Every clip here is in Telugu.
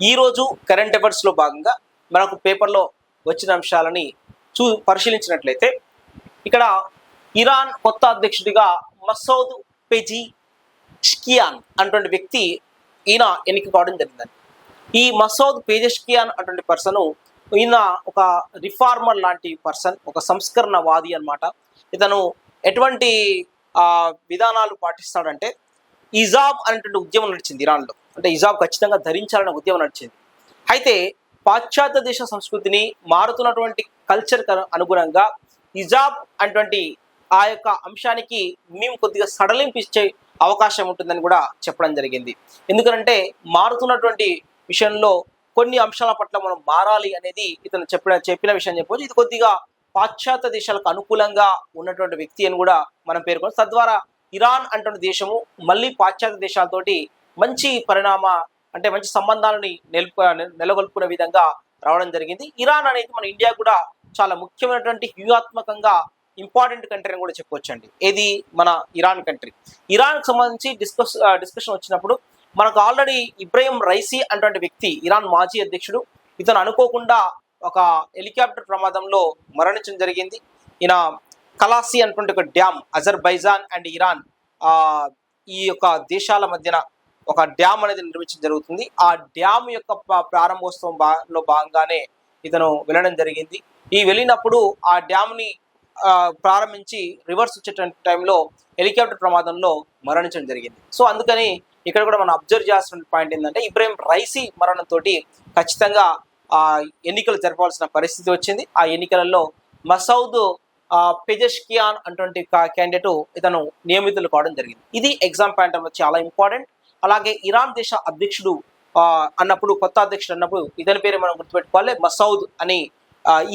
ఈరోజు కరెంట్ అఫైర్స్లో భాగంగా మనకు పేపర్లో వచ్చిన అంశాలని చూ పరిశీలించినట్లయితే ఇక్కడ ఇరాన్ కొత్త అధ్యక్షుడిగా మసౌద్ పెజీ షికియాన్ అటువంటి వ్యక్తి ఈయన ఎన్నిక కావడం జరిగిందండి. ఈ మసౌద్ పేజెష్కియాన్ అటువంటి పర్సన్ ఈయన ఒక రిఫార్మర్ లాంటి పర్సన్ ఒక సంస్కరణవాది అనమాట ఇతను ఎటువంటి విధానాలు పాటిస్తాడంటే ఇజాబ్ అనేటువంటి ఉద్యమం నడిచింది ఇరాన్లో. అంటే ఇజాబ్ ఖచ్చితంగా ధరించాలనే ఉద్యమం నడిచింది. అయితే పాశ్చాత్య దేశ సంస్కృతిని మారుతున్నటువంటి కల్చర్ అనుగుణంగా ఇజాబ్ అటువంటి ఆ యొక్క అంశానికి మేము కొద్దిగా సడలింపు ఇచ్చే అవకాశం ఉంటుందని కూడా చెప్పడం జరిగింది. ఎందుకంటే మారుతున్నటువంటి విషయంలో కొన్ని అంశాల పట్ల మనం మారాలి అనేది ఇతను చెప్పిన చెప్పిన విషయం చెప్పవచ్చు ఇది కొద్దిగా పాశ్చాత్య దేశాలకు అనుకూలంగా ఉన్నటువంటి వ్యక్తి అని కూడా మనం పేర్కొన్నాం. తద్వారా ఇరాన్ అంటున్న దేశము మళ్ళీ పాశ్చాత్య దేశాలతోటి మంచి పరిణామ అంటే మంచి సంబంధాలని నెలకొ నెలకొల్పుకునే విధంగా రావడం జరిగింది. ఇరాన్ అనేది మన ఇండియా కూడా చాలా ముఖ్యమైనటువంటి వ్యూహాత్మకంగా ఇంపార్టెంట్ కంట్రీ అని కూడా చెప్పొచ్చండి. ఏది? మన ఇరాన్ కంట్రీ. ఇరాన్కి సంబంధించి డిస్కస్ డిస్కషన్ వచ్చినప్పుడు మనకు ఆల్రెడీ ఇబ్రాహిం రైసీ అటువంటి వ్యక్తి ఇరాన్ మాజీ అధ్యక్షుడు ఇతను అనుకోకుండా ఒక హెలికాప్టర్ ప్రమాదంలో మరణించడం జరిగింది. ఈయన కలాసి అటువంటి ఒక డ్యామ్ అజర్బైజాన్ అండ్ ఇరాన్ ఈ యొక్క దేశాల మధ్యన ఒక డ్యామ్ అనేది నిర్మించడం జరుగుతుంది. ఆ డ్యామ్ యొక్క ప్రారంభోత్సవం బా- లో భాగంగానే ఇతను వెళ్ళడం జరిగింది. ఈ వెళ్ళినప్పుడు ఆ డ్యామ్ని ప్రారంభించి రివర్స్ వచ్చేటువంటి టైంలో హెలికాప్టర్ ప్రమాదంలో మరణించడం జరిగింది. సో అందుకని ఇక్కడ కూడా మనం అబ్జర్వ్ చేయాల్సిన పాయింట్ ఏంటంటే ఇబ్రాహిం రైసీ మరణంతో ఖచ్చితంగా ఆ ఎన్నికలు జరపాల్సిన పరిస్థితి వచ్చింది. ఆ ఎన్నికలలో మసౌద్ పెజెష్కియాన్ అటువంటి క్యాండిడేట్ ఇతను నియమితులు కావడం జరిగింది. ఇది ఎగ్జామ్ పాయింట్ చాలా ఇంపార్టెంట్ అలాగే ఇరాన్ దేశ అధ్యక్షుడు అన్నప్పుడు కొత్త అధ్యక్షుడు అన్నప్పుడు ఇతని పేరు మనం గుర్తుపెట్టుకోవాలి మసౌద్ అని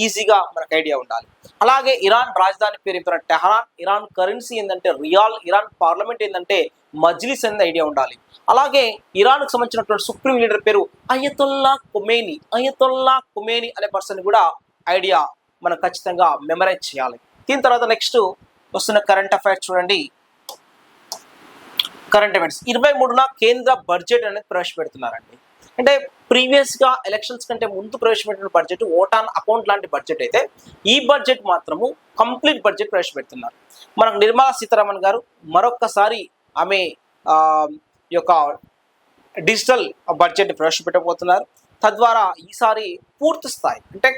ఈజీగా మనకు ఐడియా ఉండాలి. అలాగే ఇరాన్ రాజధాని పేరు ఏంటంటే టెహరాన్. ఇరాన్ కరెన్సీ ఏంటంటే రియాల్ ఇరాన్ పార్లమెంట్ ఏంటంటే మజ్లిస్ అనేది ఐడియా ఉండాలి. అలాగే ఇరాన్కు సంబంధించినటువంటి సుప్రీం లీడర్ పేరు అయతుల్లా కుమేని అయతుల్లా కుమేని అనే పర్సన్ కూడా ఐడియా మనం ఖచ్చితంగా మెమరైజ్ చేయాలి. దీని తర్వాత నెక్స్ట్ వస్తున్న కరెంట్ అఫైర్స్ చూడండి. కరెంట్ అఫైర్స్ ఇరవై మూడున కేంద్ర బడ్జెట్ అనేది ప్రవేశపెడుతున్నారండి. అంటే ప్రీవియస్గా ఎలక్షన్స్ కంటే ముందు ప్రవేశపెట్టిన బడ్జెట్ ఓటాన్ అకౌంట్ లాంటి బడ్జెట్ అయితే ఈ బడ్జెట్ మాత్రము కంప్లీట్ బడ్జెట్ ప్రవేశపెడుతున్నారు. మనకు నిర్మలా సీతారామన్ గారు మరొక్కసారి ఆమె యొక్క డిజిటల్ బడ్జెట్ ప్రవేశపెట్టబోతున్నారు. తద్వారా ఈసారి పూర్తి స్థాయి అంటే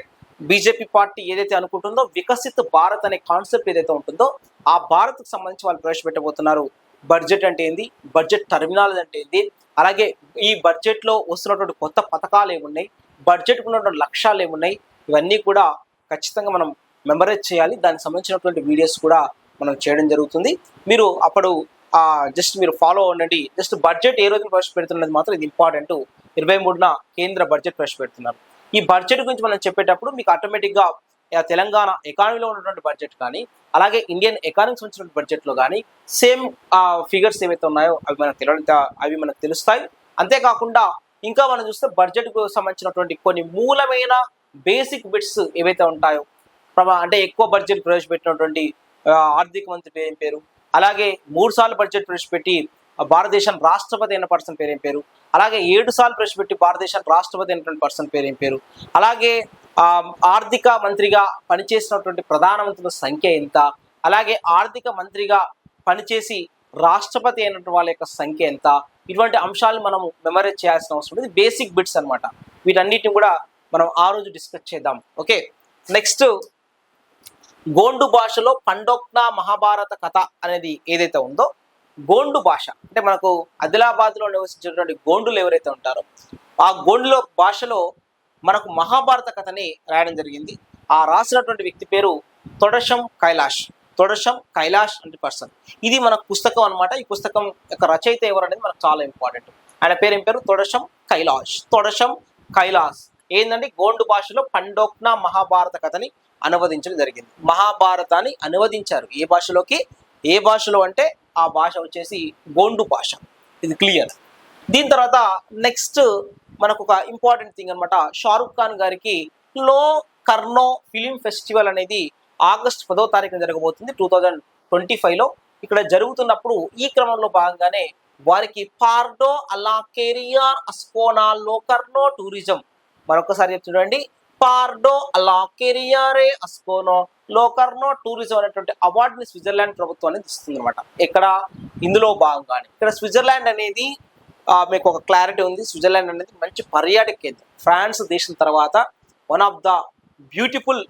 బీజేపీ పార్టీ ఏదైతే అనుకుంటుందో వికసిత్ భారత్ అనే కాన్సెప్ట్ ఏదైతే ఉంటుందో ఆ భారత్కు సంబంధించి వాళ్ళు ప్రవేశపెట్టబోతున్నారు. బడ్జెట్ అంటే ఏంది? బడ్జెట్ టర్మినాలజీ అంటే ఏంది? అలాగే ఈ బడ్జెట్లో వస్తున్నటువంటి కొత్త పథకాలు ఏమున్నాయి? బడ్జెట్కు ఉన్నటువంటి లక్ష్యాలు ఏమున్నాయి? ఇవన్నీ కూడా ఖచ్చితంగా మనం మెమరైజ్ చేయాలి. దానికి సంబంధించినటువంటి వీడియోస్ కూడా మనం చేయడం జరుగుతుంది. మీరు అప్పుడు జస్ట్ మీరు ఫాలో అవ్వండి. జస్ట్ బడ్జెట్ ఏ రోజున ప్రవేశపెడుతున్నది మాత్రం ఇది ఇంపార్టెంట్ ఇరవై మూడున కేంద్ర బడ్జెట్ ప్రవేశపెడుతున్నారు. ఈ బడ్జెట్ గురించి మనం చెప్పేటప్పుడు మీకు ఆటోమేటిక్గా తెలంగాణ ఎకానమీలో ఉన్నటువంటి బడ్జెట్ కానీ అలాగే ఇండియన్ ఎకానమీకి సంబంధించిన బడ్జెట్లో కానీ సేమ్ ఫిగర్స్ ఏవైతే ఉన్నాయో అవి మనకు తెలియ అవి మనకు తెలుస్తాయి. అంతేకాకుండా ఇంకా మనం చూస్తే బడ్జెట్కు సంబంధించినటువంటి కొన్ని మూలమైన బేసిక్ బిట్స్ ఏవైతే ఉంటాయో ప్రభా అంటే ఎక్కువ బడ్జెట్ ప్రవేశపెట్టినటువంటి ఆర్థిక మంత్రి ఏం పేరు? అలాగే మూడు సార్లు బడ్జెట్ ప్రవేశపెట్టి భారతదేశం రాష్ట్రపతి అయిన పర్సన్ పేరు ఏం పేరు? అలాగే ఏడు సార్లు ప్రవేశపెట్టి భారతదేశం రాష్ట్రపతి అయినటువంటి పర్సన్ పేరు ఏం పేరు? అలాగే ఆర్థిక మంత్రిగా పనిచేసినటువంటి ప్రధానమంత్రుల సంఖ్య ఎంత? అలాగే ఆర్థిక మంత్రిగా పనిచేసి రాష్ట్రపతి అయినటువంటి వాళ్ళ యొక్క సంఖ్య ఎంత? ఇటువంటి అంశాలను మనం మెమరైజ్ చేయాల్సిన అవసరం ఉంది బేసిక్ బిట్స్ అనమాట వీటన్నిటిని కూడా మనం ఆ రోజు డిస్కస్ చేద్దాం. ఓకే నెక్స్ట్ గోండు భాషలో పండోక్నా మహాభారత కథ అనేది ఏదైతే ఉందో గోండు భాష. అంటే మనకు ఆదిలాబాద్లో నివసించినటువంటి గోండులు ఎవరైతే ఉంటారో ఆ గోండులో భాషలో మనకు మహాభారత కథని రాయడం జరిగింది. ఆ రాసినటువంటి వ్యక్తి పేరు తొడశం కైలాష్. తొడశం కైలాష్ అంటే పర్సన్ ఇది మన పుస్తకం అన్నమాట. ఈ పుస్తకం యొక్క రచయిత ఎవరు అనేది మనకు చాలా ఇంపార్టెంట్ ఆయన పేరు ఏం పేరు? తొడశం కైలాష్. తొడశం కైలాస్. ఏంటంటే గోండు భాషలో పండోక్నా మహాభారత కథని అనువదించడం జరిగింది. మహాభారతాన్ని అనువదించారు. ఏ భాషలోకి? ఏ భాషలో అంటే ఆ భాష వచ్చేసి గోండు భాష. ఇది క్లియర్ దీని తర్వాత నెక్స్ట్ మనకు ఒక ఇంపార్టెంట్ థింగ్ అనమాట షారుఖ్ ఖాన్ గారికి లో కర్నో ఫిలిం ఫెస్టివల్ అనేది ఆగస్ట్ పదో తారీఖున జరగబోతుంది టూ థౌజండ్ ట్వంటీ ఫైవ్లో. ఇక్కడ జరుగుతున్నప్పుడు ఈ క్రమంలో భాగంగానే వారికి పార్డో అలా కెరియర్ అస్కోనా లోకర్నో టూరిజం. మరొకసారి చూడండి. పార్డో అలా కెరియరే అస్కోనో లోకర్నో టూరిజం అనేటువంటి అవార్డుని స్విట్జర్లాండ్ ప్రభుత్వం అనేది ఇస్తుంది అనమాట ఇక్కడ ఇందులో భాగంగానే. ఇక్కడ స్విట్జర్లాండ్ అనేది మీకు ఒక క్లారిటీ ఉంది. స్విట్జర్లాండ్ అనేది మంచి పర్యాటక కేంద్రం. ఫ్రాన్స్ దేశం తర్వాత one of the beautiful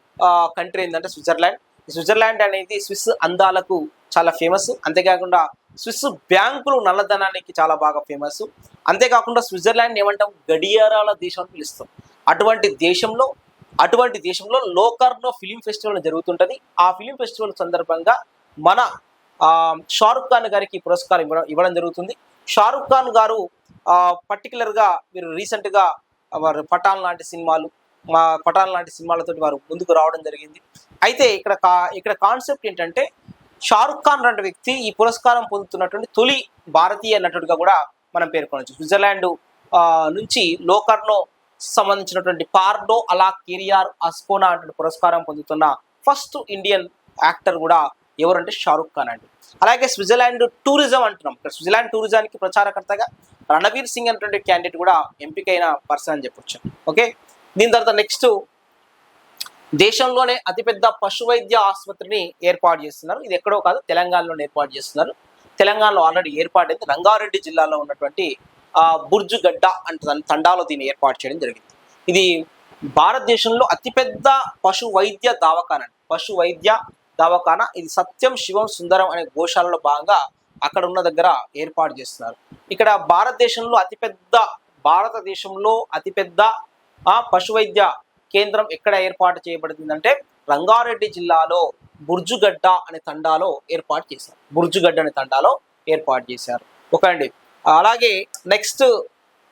country ఏంటంటే స్విట్జర్లాండ్ స్విట్జర్లాండ్ అనేది స్విస్ అందాలకు చాలా ఫేమస్ అంతేకాకుండా స్విస్ బ్యాంకులు నల్లధనానికి చాలా బాగా ఫేమస్ అంతేకాకుండా స్విట్జర్లాండ్ ఏమంటాం? గడియారాల దేశం అని పిలుస్తాం. అటువంటి దేశంలో అటువంటి దేశంలో లోకర్నో ఫిలిం ఫెస్టివల్ జరుగుతుంటుంది. ఆ ఫిలిం ఫెస్టివల్ సందర్భంగా మన షారుఖ్ ఖాన్ గారికి పురస్కారం ఇవ్వడం ఇవ్వడం జరుగుతుంది. షారుఖ్ ఖాన్ గారు పర్టికులర్గా మీరు రీసెంట్గా వారు పఠాన్ లాంటి సినిమాలు మా పఠాన్ లాంటి సినిమాలతో వారు ముందుకు రావడం జరిగింది. అయితే ఇక్కడ కా ఇక్కడ కాన్సెప్ట్ ఏంటంటే షారుఖ్ ఖాన్ లాంటి వ్యక్తి ఈ పురస్కారం పొందుతున్నటువంటి తొలి భారతీయ నటుడిగా కూడా మనం పేర్కొనవచ్చు స్విట్జర్లాండ్ నుంచి లోకర్నో సంబంధించినటువంటి పార్డో అలా కెరియార్ అస్కోనా అటువంటి పురస్కారం పొందుతున్న ఫస్ట్ ఇండియన్ యాక్టర్ కూడా ఎవరంటే షారుఖ్ ఖాన్ అండి. అలాగే స్విట్జర్లాండ్ టూరిజం అంటున్నాం. ఇక్కడ స్విట్జర్లాండ్ టూరిజానికి ప్రచారకర్తగా రణవీర్ సింగ్ అనేటువంటి క్యాండిడేట్ కూడా ఎంపికైన పర్సన్ అని చెప్పొచ్చు. ఓకే? దీని తర్వాత నెక్స్ట్ దేశంలోనే అతిపెద్ద పశు వైద్య ఆసుపత్రిని ఏర్పాటు చేస్తున్నారు. ఇది ఎక్కడో కాదు తెలంగాణలో ఏర్పాటు చేస్తున్నారు. తెలంగాణలో ఆల్రెడీ ఏర్పాటైంది. రంగారెడ్డి జిల్లాలో ఉన్నటువంటి ఆ, బుర్జు గడ్డ అంటే దాని తండాలో దీన్ని ఏర్పాటు చేయడం జరిగింది. ఇది భారతదేశంలో అతిపెద్ద పశు వైద్య దవాఖాన పశు వైద్య దవాఖానా ఇది సత్యం శివం సుందరం అనే గోశాలలో భాగంగా అక్కడ ఉన్న దగ్గర ఏర్పాటు చేస్తున్నారు. ఇక్కడ భారతదేశంలో అతిపెద్ద భారతదేశంలో అతిపెద్ద పశువైద్య పశు వైద్య కేంద్రం ఎక్కడ ఏర్పాటు చేయబడిందంటే రంగారెడ్డి జిల్లాలో బుర్జుగడ్డ అనే తండాలో ఏర్పాటు చేశారు. బుర్జుగడ్డ అనే తండాలో ఏర్పాటు చేశారు. ఓకే అండి. అలాగే నెక్స్ట్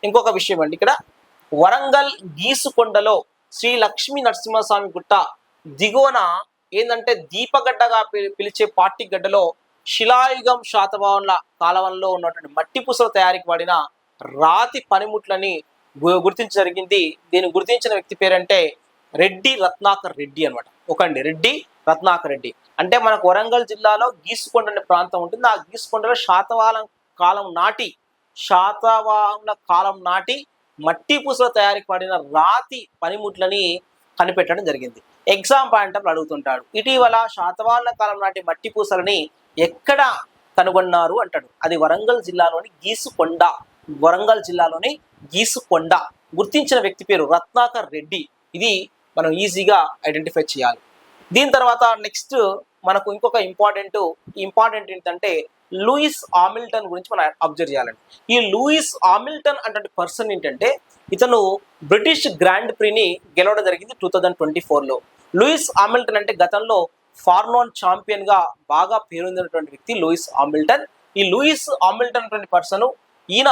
ఇంకొక విషయం అండి. ఇక్కడ వరంగల్ గీసుకొండలో శ్రీ లక్ష్మీ నరసింహస్వామి గుట్ట దిగువన ఏంటంటే దీపగడ్డగా పిలిచే పార్టీ గడ్డలో శిలాయుగం శాతవాహనుల కాలవంలో ఉన్నటువంటి మట్టి పుసల తయారీకి వాడిన రాతి పనిముట్లని గు- గుర్తించ జరిగింది. దీన్ని గుర్తించిన వ్యక్తి పేరంటే రెడ్డి రత్నాకర్ రెడ్డి అనమాట ఒకండి రెడ్డి రత్నాకర్ రెడ్డి. అంటే మనకు వరంగల్ జిల్లాలో గీసుకొండ అనే ప్రాంతం ఉంటుంది. ఆ గీసుకొండలో శాతవాహన కాలం నాటి శాతవాహనుల కాలం నాటి మట్టి పూసల తయారీకి వాడిన రాతి పనిముట్లని కనిపెట్టడం జరిగింది. ఎగ్జామ్ పాయింట్ అప్పుడు అడుగుతుంటాడు. ఇటీవల శాతవాహన కాలం నాటి మట్టి పూసలని ఎక్కడ కనుగొన్నారు అంటాడు. అది వరంగల్ జిల్లాలోని గీసుకొండ. వరంగల్ జిల్లాలోని గీసుకొండ. గుర్తించిన వ్యక్తి పేరు రత్నాకర్ రెడ్డి. ఇది మనం ఈజీగా ఐడెంటిఫై చేయాలి. దీని తర్వాత నెక్స్ట్ మనకు ఇంకొక ఇంపార్టెంట్ ఇంపార్టెంట్ ఏంటంటే లూయిస్ ఆమిల్టన్ గురించి మనం అబ్జర్వ్ చేయాలండి. ఈ లూయిస్ ఆమిల్టన్ అటువంటి పర్సన్ ఏంటంటే ఇతను బ్రిటిష్ గ్రాండ్ ప్రీని గెలవడం జరిగింది టూ థౌజండ్ ట్వంటీ ఫోర్లో లూయిస్ ఆమిల్టన్ అంటే గతంలో ఫార్నోన్ ఛాంపియన్గా బాగా పేరొందినటువంటి వ్యక్తి లూయిస్ ఆమిల్టన్ ఈ లూయిస్ ఆమిల్టన్ అటువంటి పర్సన్ ఈయన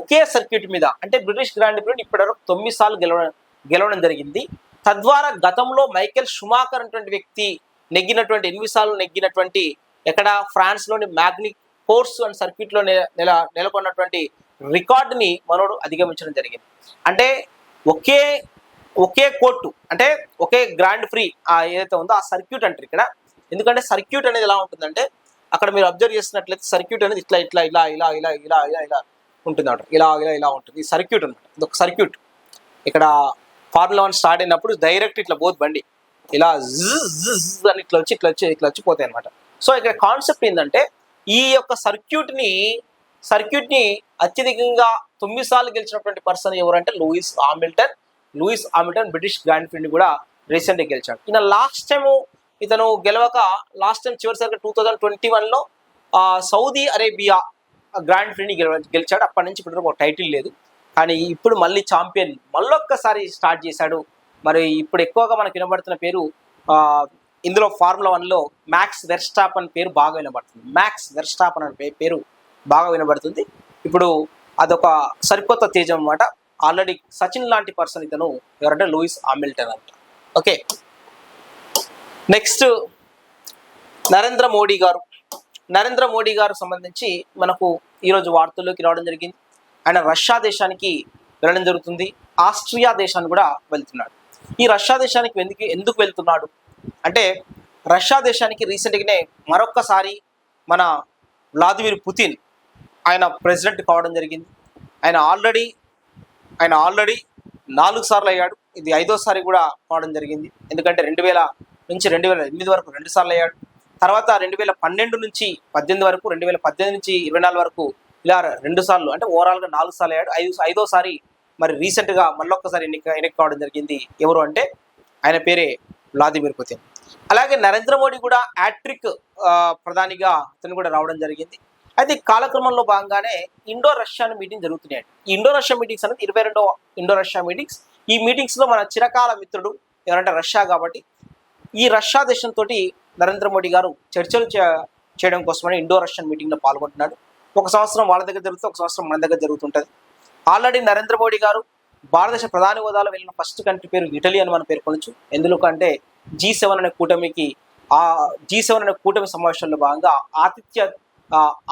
ఒకే సర్క్యూట్ మీద అంటే బ్రిటిష్ గ్రాండ్ ప్రీని ఇప్పటివరకు తొమ్మిది సార్లు గెలవడం గెలవడం జరిగింది. తద్వారా గతంలో మైకేల్ షుమాకర్ అటువంటి వ్యక్తి నెగ్గినటువంటి ఎన్నిసార్లు నెగ్గినటువంటి ఎక్కడ ఫ్రాన్స్లోని మ్యాగ్నిక్ కోర్స్ అండ్ సర్క్యూట్లో నెల నెలకొన్నటువంటి రికార్డుని మనోడు అధిగమించడం జరిగింది. అంటే ఒకే ఒకే కోర్టు అంటే ఒకే గ్రాండ్ ఫ్రీ ఆ ఏదైతే ఉందో ఆ సర్క్యూట్ అంటారు ఇక్కడ. ఎందుకంటే సర్క్యూట్ అనేది ఎలా ఉంటుందంటే అక్కడ మీరు అబ్జర్వ్ చేసినట్లయితే సర్క్యూట్ అనేది ఇట్లా ఇట్లా ఇలా ఇలా ఇలా ఇలా ఇలా ఇలా ఉంటుంది ఇలా ఇలా ఇలా ఉంటుంది. ఈ సర్క్యూట్ అనమాట ఇది ఒక సర్క్యూట్. ఇక్కడ ఫార్ములా వన్ స్టార్ట్ అయినప్పుడు డైరెక్ట్ ఇట్లా పోదు బండి. ఇలా జిజ్ అని ఇట్లా వచ్చి ఇట్లా వచ్చి ఇట్లా వచ్చి పోతాయి అనమాట సో ఇక్కడ కాన్సెప్ట్ ఏంటంటే ఈ యొక్క సర్క్యూట్ని సర్క్యూట్ని అత్యధికంగా తొమ్మిది సార్లు గెలిచినటువంటి పర్సన్ ఎవరంటే Lewis Hamilton Lewis Hamilton British grand ప్రీని కూడా రీసెంట్గా గెలిచాడు. ఈయన లాస్ట్ టైం ఇతను గెలవక లాస్ట్ టైం చివరిసరిగా టూ థౌజండ్ ట్వంటీ వన్లో సౌదీ అరేబియా గ్రాండ్ ప్రీని గెలవ గెలిచాడు. అప్పటి నుంచి ఇప్పుడు ఒక టైటిల్ లేదు. కానీ ఇప్పుడు మళ్ళీ ఛాంపియన్ మళ్ళొక్కసారి స్టార్ట్ చేశాడు. మరి ఇప్పుడు ఎక్కువగా మనకు వినబడుతున్న పేరు ఇందులో ఫార్ములా వన్లో మ్యాక్స్ వెర్స్టాప్ అనే పేరు బాగా వినబడుతుంది. మ్యాక్స్ వెర్స్టాప్ అనే పే- పేరు బాగా వినబడుతుంది. ఇప్పుడు అదొక సరికొత్త తేజం అన్నమాట. ఆల్రెడీ సచిన్ లాంటి పర్సన్ ఇతను ఎవరంటే లూయిస్ ఆమిల్టన్ అంట. ఓకే నెక్స్ట్ నరేంద్ర మోడీ గారు. నరేంద్ర మోడీ గారు సంబంధించి మనకు ఈరోజు వార్తల్లోకి రావడం జరిగింది. ఆయన రష్యా దేశానికి వెళ్ళడం జరుగుతుంది. ఆస్ట్రియా దేశానికి కూడా వెళ్తున్నాడు. ఈ రష్యా దేశానికి ఎందుకు ఎందుకు వెళ్తున్నాడు? అంటే రష్యా దేశానికి రీసెంట్గానే మరొక్కసారి మన వ్లాదిమిర్ పుతిన్ ఆయన ప్రెసిడెంట్ కావడం జరిగింది. ఆయన ఆల్రెడీ ఆయన ఆల్రెడీ నాలుగు సార్లు అయ్యాడు. ఇది ఐదోసారి కూడా కావడం జరిగింది. ఎందుకంటే రెండు వేల నుంచి రెండు వేల ఎనిమిది వరకు రెండు సార్లు అయ్యాడు. తర్వాత రెండు వేల పన్నెండు నుంచి పద్దెనిమిది వరకు రెండు వేల పద్దెనిమిది నుంచి ఇరవై నాలుగు వరకు ఇలా రెండు సార్లు అంటే ఓవరాల్గా నాలుగు సార్లు అయ్యాడు. ఐదు ఐదోసారి మరి రీసెంట్గా మళ్ళొక్కసారి ఎన్నిక ఎన్నిక కావడం జరిగింది ఎవరు అంటే ఆయన పేరే వ్లాదిమిర్ పుతిన్. అలాగే నరేంద్ర మోడీ కూడా యాట్రిక్ ప్రధానిగా అతను కూడా రావడం జరిగింది. అయితే కాలక్రమంలో భాగంగానే ఇండో రష్యా మీటింగ్ జరుగుతున్నాయి. ఈ ఇండో రష్యా మీటింగ్స్ అనేది ఇరవై రెండో ఇండో రష్యా మీటింగ్స్. ఈ మీటింగ్స్లో మన చిరకాల మిత్రుడు ఎవరంటే రష్యా కాబట్టి ఈ రష్యా దేశంతో నరేంద్ర మోడీ గారు చర్చలు చే- చేయడం కోసమని ఇండో రష్యన్ మీటింగ్లో పాల్గొంటున్నాడు. ఒక సంవత్సరం వాళ్ళ దగ్గర జరుగుతుంది ఒక సంవత్సరం మన దగ్గర జరుగుతుంటుంది. ఆల్రెడీ నరేంద్ర మోడీ గారు భారతదేశ ప్రధాని హోదాలో వెళ్ళిన ఫస్ట్ కంట్రీ పేరు ఇటలీ అని మనం పేర్కొనొచ్చు. ఎందుకంటే జీ సెవెన్ అనే కూటమికి ఆ జీ సెవెన్ అనే కూటమి సమావేశంలో భాగంగా ఆతిథ్య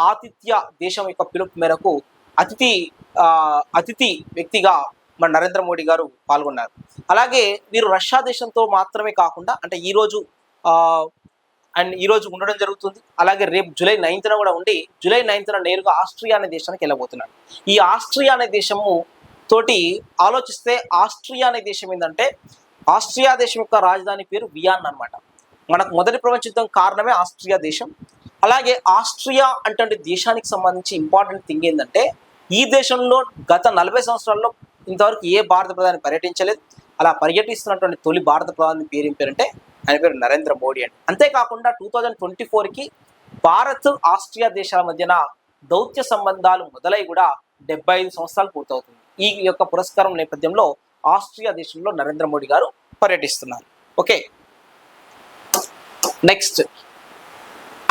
ఆతిథ్య దేశం యొక్క పిలుపు మేరకు అతిథి ఆ, అతిథి వ్యక్తిగా మన నరేంద్ర మోడీ గారు పాల్గొన్నారు. అలాగే వీరు రష్యా దేశంతో మాత్రమే కాకుండా అంటే ఈరోజు అండ్ ఈ రోజు ఉండడం జరుగుతుంది. అలాగే రేపు జూలై నైన్త్న కూడా ఉండి జూలై నైన్త్న నేరుగా ఆస్ట్రియా అనే దేశానికి వెళ్ళబోతున్నాడు ఈ ఆస్ట్రియా అనే దేశము తోటి ఆలోచిస్తే ఆస్ట్రియా అనే దేశం ఏంటంటే ఆస్ట్రియా దేశం యొక్క రాజధాని పేరు వియాన్ అన్నమాట. మనకు మొదటి ప్రపంచ యుద్ధం కారణమే ఆస్ట్రియా దేశం. అలాగే ఆస్ట్రియా అంటే దేశానికి సంబంధించి ఇంపార్టెంట్ థింగ్ ఏంటంటే ఈ దేశంలో గత నలభై సంవత్సరాల్లో ఇంతవరకు ఏ భారత ప్రధాని పర్యటించలేదు. అలా పర్యటిస్తున్నటువంటి తొలి భారత ప్రధాని పేరు ఏం పేరంటే ఆయన పేరు నరేంద్ర మోడీ అండి. అంతేకాకుండా టూ థౌజండ్ ట్వంటీ ఫోర్కి భారత్ ఆస్ట్రియా దేశాల మధ్యన దౌత్య సంబంధాలు మొదలై కూడా డెబ్బై ఐదు సంవత్సరాలు పూర్తవుతుంది. ఈ యొక్క పురస్కారం నేపథ్యంలో ఆస్ట్రియా దేశంలో నరేంద్ర మోడీ గారు పర్యటిస్తున్నారు. ఓకే. నెక్స్ట్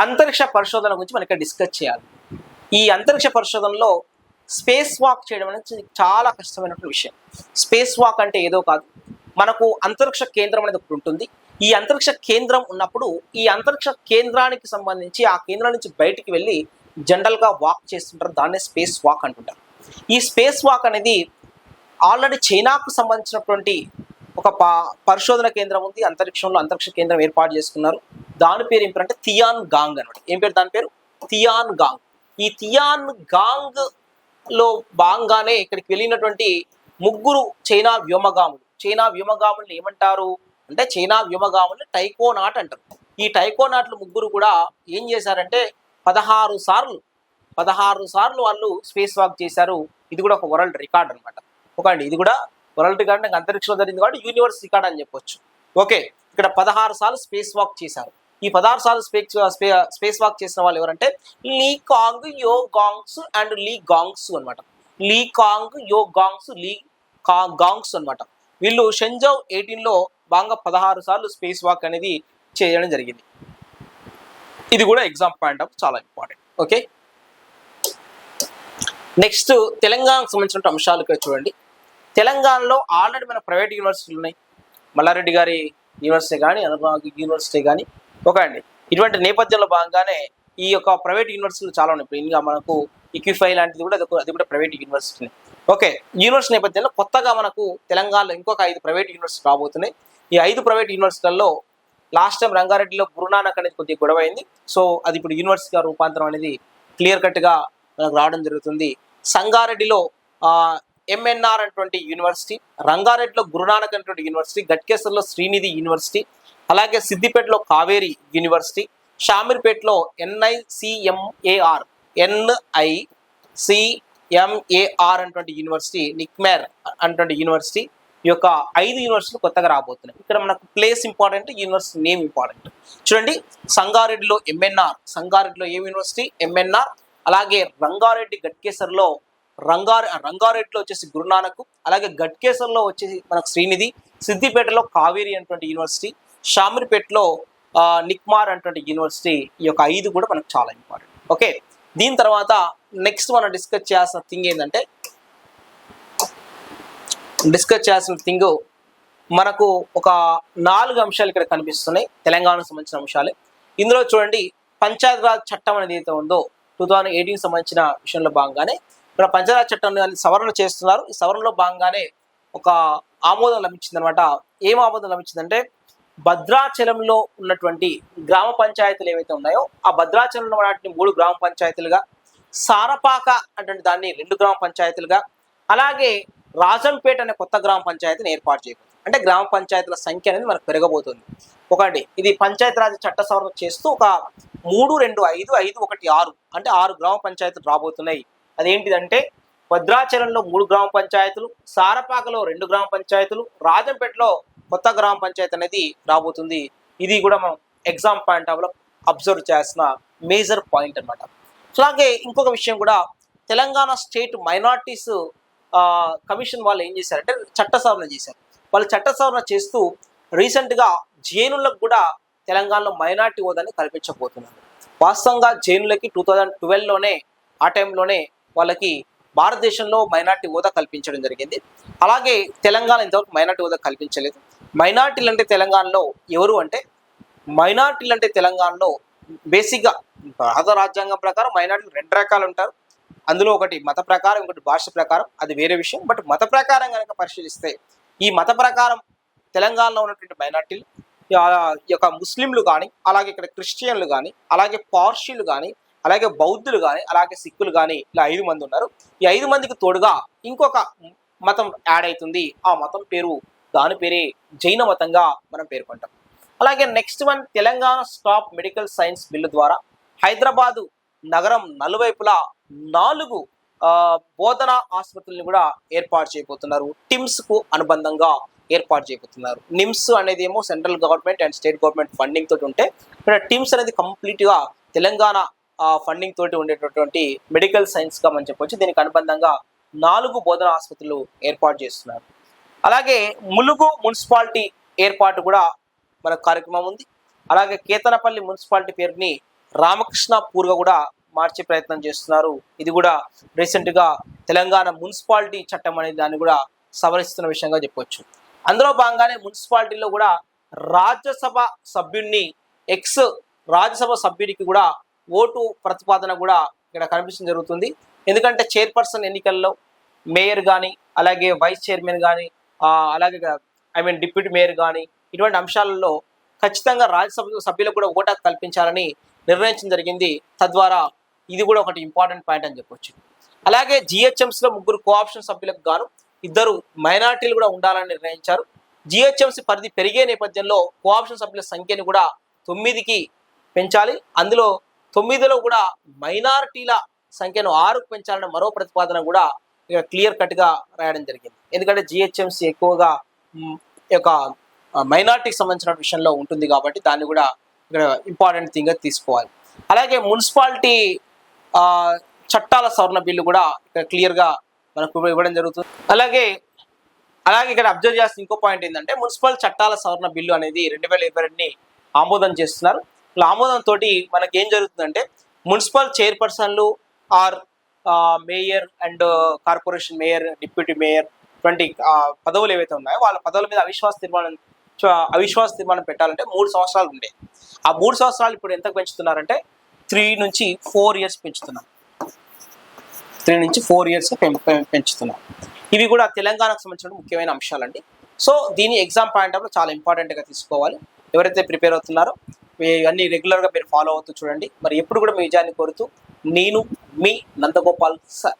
అంతరిక్ష పరిశోధన గురించి మనం ఇక్కడ డిస్కస్ చేయాలి. ఈ అంతరిక్ష పరిశోధనలో స్పేస్ వాక్ చేయడం అనేది చాలా కష్టమైనటువంటి విషయం. స్పేస్ వాక్ అంటే ఏదో కాదు. మనకు అంతరిక్ష కేంద్రం అనేది ఒకటి ఉంటుంది. ఈ అంతరిక్ష కేంద్రం ఉన్నప్పుడు ఈ అంతరిక్ష కేంద్రానికి సంబంధించి ఆ కేంద్రం నుంచి బయటికి వెళ్ళి జనరల్గా వాక్ చేస్తుంటారు. దాన్నే స్పేస్ వాక్ అంటుంటారు. ఈ స్పేస్ వాక్ అనేది ఆల్రెడీ చైనాకు సంబంధించినటువంటి ఒక ప- పరిశోధన కేంద్రం ఉంది. అంతరిక్షంలో అంతరిక్ష కేంద్రం ఏర్పాటు చేసుకున్నారు. దాని పేరు ఏంటంటే థియాన్ గాంగ్ అనమాట ఏం పేరు? దాని పేరు? తియాన్ గాంగ్ ఈ తియాన్ గాంగ్లో భాగంగానే ఇక్కడికి వెళ్ళినటువంటి ముగ్గురు చైనా వ్యోమగాములు. చైనా వ్యోమగాములు ఏమంటారు? అంటే చైనా వ్యోమగాములు టైకోనాట్ అంటారు. ఈ టైకోనాట్లు ముగ్గురు కూడా ఏం చేశారంటే పదహారు సార్లు పదహారు సార్లు వాళ్ళు స్పేస్ వాక్ చేశారు. ఇది కూడా ఒక వరల్డ్ రికార్డ్ అనమాట ఒకండి ఇది కూడా వరల్డ్ రికార్డ్ నాకు అంతరిక్షంలో జరిగింది కాబట్టి యూనివర్స్ రికార్డ్ అని చెప్పొచ్చు. ఓకే ఇక్కడ పదహారు సార్లు స్పేస్ వాక్ చేశారు. ఈ పదహారు సార్లు స్పేస్ స్పేస్ వాక్ చేసిన వాళ్ళు ఎవరంటే లీ కాంగ్ యో గాంగ్స్ అండ్ లీ గాంగ్స్ అన్నమాట. లీ కాంగ్ యో గాంగ్స్ లీ కాంగ్ గాంగ్స్ అన్నమాట. వీళ్ళు షెంజౌ ఎయిటీన్లో బాగా పదహారు సార్లు స్పేస్ వాక్ అనేది చేయడం జరిగింది. ఇది కూడా ఎగ్జామ్ పాయింట్ ఆఫ్ చాలా ఇంపార్టెంట్. ఓకే? నెక్స్ట్ తెలంగాణకు సంబంధించిన అంశాలు ఇక్కడ చూడండి. తెలంగాణలో ఆల్రెడీ మన ప్రైవేట్ యూనివర్సిటీలు ఉన్నాయి. మల్లారెడ్డి గారి యూనివర్సిటీ కానీ అనురాగ్ యూనివర్సిటీ కానీ ఒక అండి. ఇటువంటి నేపథ్యంలో భాగంగానే ఈ యొక్క ప్రైవేట్ యూనివర్సిటీలు చాలా ఉన్నాయి. ఇప్పుడు ఇంకా మనకు ఇక్విఫై లాంటిది కూడా అది కూడా ప్రైవేట్ యూనివర్సిటీ ఓకే యూనివర్సిటీ నేపథ్యంలో కొత్తగా మనకు తెలంగాణలో ఇంకొక ఐదు ప్రైవేట్ యూనివర్సిటీ రాబోతున్నాయి. ఈ ఐదు ప్రైవేట్ యూనివర్సిటీలలో లాస్ట్ టైం రంగారెడ్డిలో గురునానక్ అనేది కొద్దిగా గొడవ అయింది సో అది ఇప్పుడు యూనివర్సిటీగా రూపాంతరం అనేది క్లియర్ కట్గా మనకు రావడం జరుగుతుంది. సంగారెడ్డిలో ఎంఎన్ఆర్ అటువంటి యూనివర్సిటీ రంగారెడ్డిలో గురునానక్ అనేటువంటి యూనివర్సిటీ గట్కేశ్వర్లో శ్రీనిధి యూనివర్సిటీ అలాగే సిద్దిపేటలో కావేరి యూనివర్సిటీ షామీర్పేటలో ఎన్ఐసిఎంఏఆర్ ఎన్ఐ ఎంఏఆర్ అటువంటి యూనివర్సిటీ నిక్మేర్ అటువంటి యూనివర్సిటీ ఈ యొక్క ఐదు యూనివర్సిటీలు కొత్తగా రాబోతున్నాయి. ఇక్కడ మనకు place important university name important చూడండి సంగారెడ్డిలో ఎంఎన్ఆర్ సంగారెడ్డిలో ఏ యూనివర్సిటీ ఎంఎన్ఆర్ అలాగే రంగారెడ్డి గట్కేసర్లో రంగారె రంగారెడ్డిలో వచ్చేసి గురునానక్ అలాగే గట్కేసర్లో వచ్చేసి మనకు శ్రీనిధి సిద్దిపేటలో కావేరి అనేటువంటి యూనివర్సిటీ షామిర్పేటలో నిక్మార్ అనేటువంటి యూనివర్సిటీ ఈ యొక్క ఐదు కూడా మనకు చాలా ఇంపార్టెంట్ ఓకే దీని తర్వాత నెక్స్ట్ మనం డిస్కస్ చేయాల్సిన థింగ్ ఏంటంటే డిస్కస్ చేయాల్సిన థింగ్ మనకు ఒక నాలుగు అంశాలు ఇక్కడ కనిపిస్తున్నాయి తెలంగాణకు సంబంధించిన అంశాలు. ఇందులో చూడండి పంచాయతీరాజ్ చట్టం అనేది ఏదైతే ఉందో టూ థౌజండ్ ఎయిటీన్ సంబంధించిన విషయంలో భాగంగానే ఇక్కడ పంచాయతీరాజ్ చట్టం సవరణలు సవరణ చేస్తున్నారు. ఈ సవరణలో భాగంగానే ఒక ఆమోదం లభించింది అనమాట ఏం ఆమోదం లభించిందంటే భద్రాచలంలో ఉన్నటువంటి గ్రామ పంచాయతీలు ఏవైతే ఉన్నాయో ఆ భద్రాచలంలో వాటిని మూడు గ్రామ పంచాయతీలుగా సారపాక అంటే దాన్ని రెండు గ్రామ పంచాయతీలుగా అలాగే రాజంపేట అనే కొత్త గ్రామ పంచాయతీని ఏర్పాటు చేయబోతుంది. అంటే గ్రామ పంచాయతీల సంఖ్య అనేది మనకు పెరగబోతుంది. ఒకటి ఇది పంచాయతీరాజ్ చట్ట సవరణ చేస్తూ ఒక మూడు రెండు ఐదు ఐదు ఒకటి ఆరు అంటే ఆరు గ్రామ పంచాయతీలు రాబోతున్నాయి. అదేంటిదంటే భద్రాచలంలో మూడు గ్రామ పంచాయతీలు సారపాకలో రెండు గ్రామ పంచాయతీలు రాజంపేటలో కొత్త గ్రామ పంచాయతీ అనేది రాబోతుంది. ఇది కూడా మనం ఎగ్జామ్ పాయింట్ ఆఫ్లో అబ్జర్వ్ చేయాల్సిన మేజర్ పాయింట్ అన్నమాట. అలాగే ఇంకొక విషయం కూడా తెలంగాణ స్టేట్ మైనార్టీస్ కమిషన్ వాళ్ళు ఏం చేశారంటే చట్ట సవరణ చేశారు. వాళ్ళు చట్ట సవరణ చేస్తూ రీసెంట్గా జైనులకు కూడా తెలంగాణలో మైనార్టీ హోదాని కల్పించబోతున్నారు. వాస్తవంగా జైనులకి టూ థౌజండ్ ట్వెల్వ్లోనే ఆ టైంలోనే వాళ్ళకి భారతదేశంలో మైనార్టీ హోదా కల్పించడం జరిగింది. అలాగే తెలంగాణ ఇంతవరకు మైనార్టీ హోదా కల్పించలేదు. మైనార్టీలు అంటే తెలంగాణలో ఎవరు అంటే మైనార్టీలు అంటే తెలంగాణలో బేసిక్గా భారత రాజ్యాంగం ప్రకారం మైనార్టీలు రెండు రకాలు ఉంటారు. అందులో ఒకటి మత ప్రకారం ఇంకోటి భాష ప్రకారం. అది వేరే విషయం. బట్ మత ప్రకారం కనుక పరిశీలిస్తే ఈ మత ప్రకారం తెలంగాణలో ఉన్నటువంటి మైనార్టీలు ఈ యొక్క ముస్లింలు కానీ అలాగే ఇక్కడ క్రిస్టియన్లు కానీ అలాగే పార్షియలు కానీ అలాగే బౌద్ధులు కానీ అలాగే సిక్కులు కానీ ఇలా ఐదు మంది ఉన్నారు. ఈ ఐదు మందికి తోడుగా ఇంకొక మతం యాడ్ అవుతుంది. ఆ మతం పేరు దాని పేరే జైన మతంగా మనం పేర్కొంటాం. అలాగే next one Telangana stop medical science bill ద్వారా హైదరాబాదు నగరం నలువైపులా నాలుగు బోధన ఆసుపత్రులను కూడా ఏర్పాటు చేయబోతున్నారు. టిమ్స్కు అనుబంధంగా ఏర్పాటు చేయబోతున్నారు. నిమ్స్ అనేది ఏమో central government and state government funding తోటి ఉంటే ఇక్కడ టిమ్స్ అనేది కంప్లీట్గా తెలంగాణ ఫండింగ్ తోటి ఉండేటటువంటి మెడికల్ సైన్స్గా మనం చెప్పొచ్చు. దీనికి అనుబంధంగా నాలుగు బోధన ఆసుపత్రులు ఏర్పాటు చేస్తున్నారు. అలాగే ములుగు మున్సిపాలిటీ ఏర్పాటు కూడా మన కార్యక్రమం ఉంది. అలాగే కేతనపల్లి మున్సిపాలిటీ పేరుని రామకృష్ణపూర్గా కూడా మార్చే ప్రయత్నం చేస్తున్నారు. ఇది కూడా రీసెంట్గా తెలంగాణ మున్సిపాలిటీ చట్టం అనే దాన్ని కూడా సవరిస్తున్న విషయంగా చెప్పొచ్చు. అందులో భాగంగానే మున్సిపాలిటీలో కూడా రాజ్యసభ సభ్యుడిని ఎక్స్ రాజ్యసభ సభ్యుడికి కూడా ఓటు ప్రతిపాదన కూడా ఇక్కడ కనిపించడం జరుగుతుంది. ఎందుకంటే చైర్పర్సన్ ఎన్నికల్లో మేయర్ కానీ అలాగే వైస్ చైర్మన్ కానీ అలాగే ఐ మీన్ డిప్యూటీ మేయర్ కానీ ఇటువంటి అంశాలలో ఖచ్చితంగా రాజ్యసభ సభ్యులకు కూడా ఓటు కల్పించాలని నిర్ణయించడం జరిగింది. తద్వారా ఇది కూడా ఒకటి ఇంపార్టెంట్ పాయింట్ అని చెప్పొచ్చు. అలాగే జిహెచ్ఎంసీలో ముగ్గురు కోఆప్షన్ సభ్యులకు గాను ఇద్దరు మైనార్టీలు కూడా ఉండాలని నిర్ణయించారు. జిహెచ్ఎంసీ పరిధి పెరిగే నేపథ్యంలో కోఆప్షన్ సభ్యుల సంఖ్యను కూడా తొమ్మిదికి పెంచాలి. అందులో తొమ్మిదిలో కూడా మైనారిటీల సంఖ్యను ఆరుకు పెంచాలన్న మరో ప్రతిపాదన కూడా ఇక క్లియర్ కట్గా రాయడం జరిగింది. ఎందుకంటే జిహెచ్ఎంసీ ఎక్కువగా యొక్క మైనార్టీకి సంబంధించిన విషయంలో ఉంటుంది కాబట్టి దాన్ని కూడా ఇక్కడ ఇంపార్టెంట్ థింగ్గా తీసుకోవాలి. అలాగే మున్సిపాలిటీ చట్టాల సవరణ బిల్లు కూడా ఇక్కడ క్లియర్గా మనకు ఇవ్వడం జరుగుతుంది. అలాగే అలాగే ఇక్కడ అబ్జర్వ్ చేయాల్సిన ఇంకో పాయింట్ ఏంటంటే మున్సిపల్ చట్టాల సవరణ బిల్లు అనేది రెండు వేల ఇరవై రెండుని ఆమోదం చేస్తున్నారు. ఇలా ఆమోదం తోటి మనకి ఏం జరుగుతుందంటే municipal చైర్పర్సన్లు or mayor and corporation mayor deputy mayor ఇటువంటి ఆ, పదవులు ఏవైతే ఉన్నాయో వాళ్ళ పదవుల మీద అవిశ్వాస తీర్మానం అవిశ్వాస తీర్మానం పెట్టాలంటే మూడు సంవత్సరాలు ఉండే. ఆ మూడు సంవత్సరాలు ఇప్పుడు ఎంత పెంచుతున్నారంటే త్రీ నుంచి ఫోర్ ఇయర్స్ పెంచుతున్నాం. త్రీ నుంచి ఫోర్ ఇయర్స్ పెంచుతున్నాం. ఇవి కూడా తెలంగాణకు సంబంధించిన ముఖ్యమైన అంశాలండి. సో దీని ఎగ్జామ్ పాయింట్ ఆఫ్ చాలా ఇంపార్టెంట్గా తీసుకోవాలి. ఎవరైతే ప్రిపేర్ అవుతున్నారో ఇవన్నీ రెగ్యులర్గా మీరు ఫాలో అవుతూ చూడండి. మరి ఎప్పుడు కూడా మీ విజయాన్ని కోరుతూ నేను మీ Nandagopal sir.